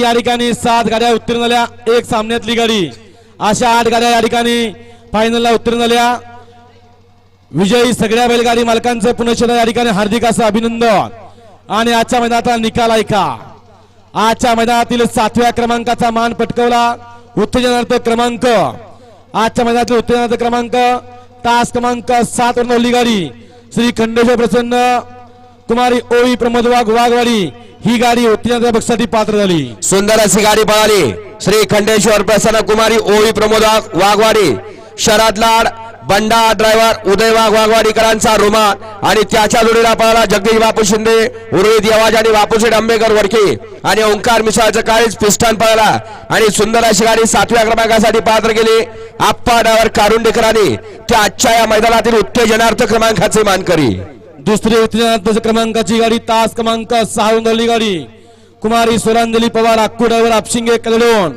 या ठिकाणी सात गाड्या उत्तीर्ण झाल्या. एक सामन्यातली गाडी. अशा आठ गाड्या या ठिकाणी फायनलला उत्तीर्ण झाल्या. विजयी सगळ्या बैलगाडी मालकांचं पुनश्च या ठिकाणी हार्दिक असं अभिनंदन. आणि आजच्या मैदानाचा निकाल ऐका. आजच्या मैदानातील सातव्या क्रमांकाचा मान पटकवला. उत्तेजनार्थ क्रमांक. आजच्या मैदानातील उत्तेजनार्थ क्रमांक. तास क्रमांक सात वर नवली गाडी. श्री खंडेश्वर प्रसन्न. कुमारी ओळी प्रमोद वाघ वाघवाडी. ही गाडी उत्तेजनार्थ बक्षासाठी पात्र झाली. सुंदर अशी गाडी पळाली. श्री खंडेश्वर प्रसन्न कुमारी ओळी प्रमोद वाघवाडी शरद लाड बंडा ड्रायव्हर उदय वाघ वाघवाडीकरांचा रुमाल आणि त्याच्या जोडीला पळाला जगदीश बापू शिंदे उर्वित यवाज आणि बापूशेठ आंबेकर वडके आणि ओंकार मिसाळचं काळीच पिस्टन पळाला. आणि सुंदर अशी गाडी सातव्या क्रमांकासाठी पात्र केली. आप्पा ड्रायव्हर कारुंडेकरांनी त्या आजच्या या मैदानातील उत्तेजनार्थ क्रमांकाचे मानकरी. दुसरी उत्तेजनार्थ क्रमांकाची गाडी तास क्रमांक सहा गाडी. कुमारी सोलांजली पवार अक्कू ड्रायव्हर आपशिंगे कलडोन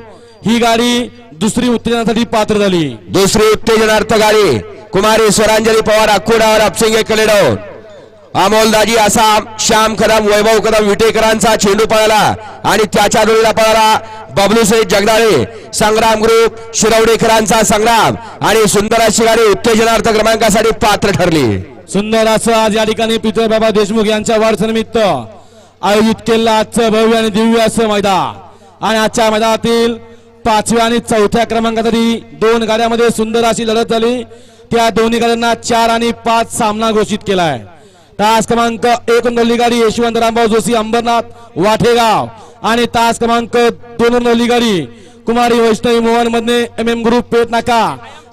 ही गाडी दुसरी उत्तेजनासाठी पात्र झाली. दुसरी उत्तेजनार्थ गाडी कुमारी स्वरांजली पवार अक्कुडावर अपसिंगे कलेडो अमोलदाजी असा श्याम कदम वैभव कदम विटेकरांचा चेंडू पळाला आणि त्याच्या डोळीला पळाला बबलू शेठ जगदाळे. संग्राम ग्रुप शिरवडेकरांचा संग्राम आणि सुंदर अशी गाडी उत्तेजनार्थ क्रमांकासाठी पात्र ठरली. सुंदर असं आज या ठिकाणी बाबा देशमुख यांच्या वाढदिवसानिमित्त आयोजित केलेलं आजचं भव्य आणि दिव्य असं मैदान. आणि आजच्या मैदानातील पाचव्या आणि चौथ्या क्रमांकासाठी दोन गाड्यामध्ये सुंदर अशी लढत झाली. त्या दोन्ही गाड्यांना चार आणि पाच सामना घोषित केलाय. तास क्रमांक एक नवली गाडी यशवंत रामभाऊ जोशी अंबरनाथ वाठेगाव आणि तास क्रमांक दोन नवली गाडी कुमारी Vaishnavi Mohan Madhne M M group Peth Naka.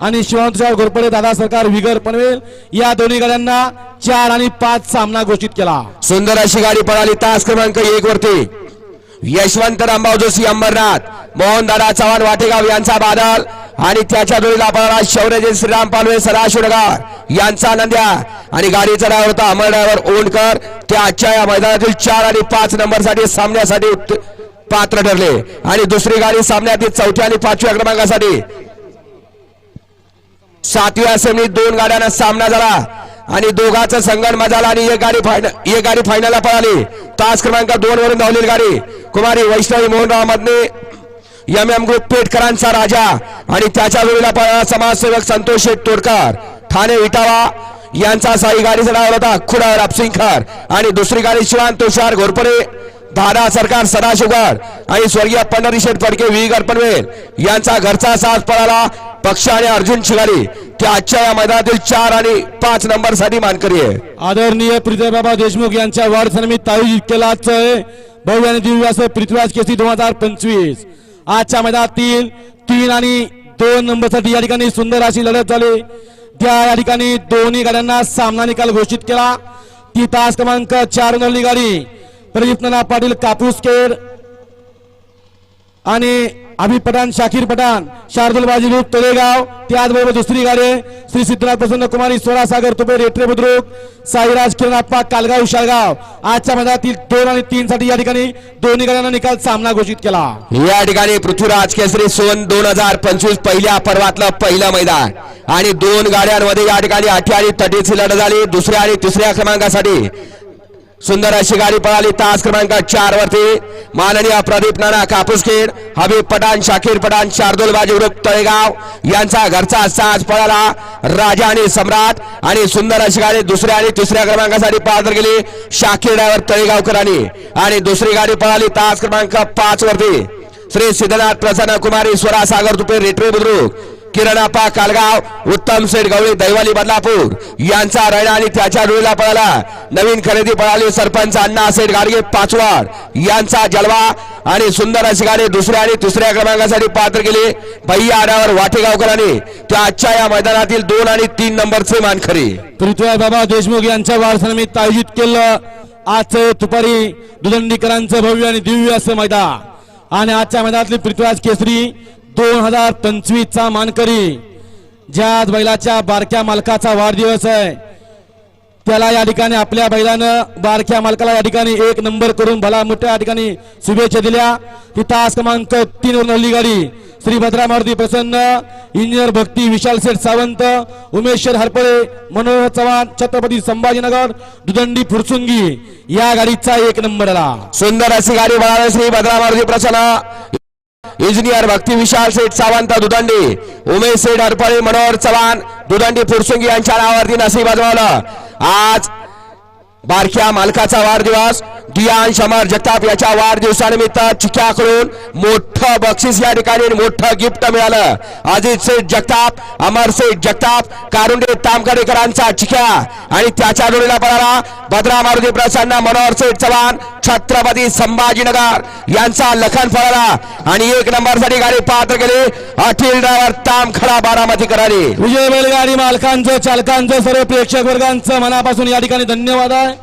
आणि शिवांतराव घोरपडे दादा सरकार विगर पनवेल या दोन्ही गाड्यांना चार आणि पाच सामना घोषित केला. सुंदर अशी गाडी पळाली तास क्रमांक एक वरती. यशवंत रामभाऊ जोशी अंबरनाथ मोहनदादा चव्हाण वाटेगाव यांचा बादल. आणि त्याच्या जोडीला पळाला शौर्यजी श्रीराम पालवे सदाशिवडगार यांचा नंद्या. आणि गाडीचा ड्रायव्हर होता अमर ड्रायव्हर ओंडकर. त्या आजच्या या मैदानातील चार आणि पाच नंबरसाठी सामन्यासाठी पात्र ठरले. आणि दुसरी गाडी सामन्यातील चौथ्या आणि पाचव्या क्रमांकासाठी. सातव्या सेमीत दोन गाड्यांना सामना झाला. आणि दोघांचा संगण मजाला आणि एक गाडी फायनल एक गाडी फायनलला पळाली. तास क्रमांक दोन वरून धावलेली गाडी. कुमारी Vaishnavi Mohanrao Madhne M M group पेटकरांचा राजा. आणि त्याच्या वेळेला पळाला समाजसेवक संतोष शेठ तोडकर. ठाणे इटावा यांचा साई गाडीचा डाव होता खुडावर अपसिंखर आणि दुसरी गाडी शिवान तुषार घोरपडे. दादा सरकार सदाशिवगड आणि स्वर्गीय पंढरीशेठ फडके विहीगर पनवेल यांचा घरचा साथ पळाला. पक्ष आणि अर्जुन शिगारी त्या आजच्या या मैदानातील चार आणि पाच नंबरसाठी मानकरी आहे. आदरणीय प्रीतबाबा देशमुख यांच्या वाढदिवसानिमित्त आयोजित केला आजचं आहे भव्य आणि दिव्य असं पृथ्वीराज केसी दोन हजार पंचवीस. आजच्या मैदानातील तीन आणि दोन नंबरसाठी या ठिकाणी सुंदर अशी लढत झाली. त्या या ठिकाणी दोन्ही गाड्यांना सामना निकाल घोषित केला. ती तास क्रमांक चार नवली गाडी प्रदीपनाना पाटील कापूसकेर आणि अभि पठाण शाकीर पठाण शार्दुल बाजी तळेगाव त्याचबरोबर दुसरी गाडी श्री सिद्धनाथ प्रसन्न कुमारी सोळा सागर तुपे रेटरे बुद्रुक साईराज किरणाप्पा कालगाव शाळगाव आजच्या मैदानातील दोन आणि तीन साठी या ठिकाणी दोन्ही गाड्यांना निकाल सामना घोषित केला. या ठिकाणी पृथ्वीराज केसरी सोन दोन हजार पंचवीस पहिल्या पर्वातलं पहिलं मैदान. आणि दोन गाड्यांमध्ये या ठिकाणी आठी आणि तटीची लढत झाली. दुसऱ्या आणि तिसऱ्या क्रमांकासाठी सुंदर अशी गाडी पळाली. तास क्रमांक चार वरती. माननीय प्रदीप नाना कापूसखेड हबीब पठाण शाकीर पठाण शार्दुल बाजी तळेगाव यांचा घरचा साज पळाला. राजा आणि सम्राट आणि सुंदर अशी गाडी दुसऱ्या आणि तिसऱ्या क्रमांकासाठी पात्र गेली. शाकीर ड्रायव्हर तळेगावकरांनी. आणि दुसरी गाडी पळाली तास क्रमांक पाच वरती. श्री सिद्धनाथ प्रसन्न कुमारी स्वरा सागर तुपे रेटवे बुद्रुक. किरणापा कालगाव उत्तम सेठ गवळी दैवाली बदलापूर. यांचा रैना आणि त्याच्या रुळीला पळाला. नवीन खरेदी पळाली सरपंच अण्णा सेठ गाडगे पाचवाड. यांचा जलवा आणि सुंदर अशी गाडी दुसऱ्या आणि तिसऱ्या क्रमांकासाठी पात्र केली. भैया आड्यावर वाटेगावकरांनी त्या आजच्या या मैदानातील दोन आणि तीन नंबरचे मानखरे पृथ्वीराज बाबा देशमुख यांच्या वाढदिवसानिमित्त आयोजित केलं. आजचं तुपारी दुदंडीकरांचं भव्य आणि दिव्य असं मैदान. आणि आजच्या मैदानातली पृथ्वीराज केसरी दोन हजार पंचवीस चा मानकरी ज्या बैलाच्या बारक्या मालकाचा वाढदिवस आहे त्याला या ठिकाणी आपल्या बैलानं बारक्या मालकाला या ठिकाणी एक नंबर करून भला मोठ्या या ठिकाणी शुभेच्छा दिल्या. ती तास क्रमांक तीन वरून हल्ली गाडी. श्री भद्रा मारुती प्रसन्न इंजिनियर भक्ती विशाल शेठ सावंत उमेश्वर हरपळे मनोहर चव्हाण छत्रपती संभाजीनगर दुदंडी फुरसुंगी. या गाडीचा एक नंबर आला. सुंदर अशी गाडी बनावली श्री भद्रा मारुती प्रसन्न. इंजिनियर भक्ती विशाल शेठ सावंत दुदंडी उमेश शेठ हरपळे मनोहर चव्हाण दुदंडी फुरसुंगी यांच्या नावावरती नसीब आजमावलं आज बारक्या मालकाचा वाढदिवस. दियान शमर जगताप याच्या वाढदिवसानिमित्त चिक्याकडून मोठं बक्षीस या ठिकाणी मोठं गिफ्ट मिळालं. अजित सेठ जगताप अमर सेठ जगताप कारुंडे तामकडेकरांचा चिक्या आणि त्याच्या जोडीला पडाला भद्रा मारुती प्रसन्न मनोहर सेठ चव्हाण छत्रपती संभाजीनगर यांचा लखन फळाला. आणि एक नंबरसाठी गाडी पात्र केली. अखिल ड्रायव्हर तामखडा बारामती करारी. विजय बैलगाडी मालकांचं चालकांचं सर्व प्रेक्षक वर्गांचं मनापासून या ठिकाणी धन्यवाद आहे.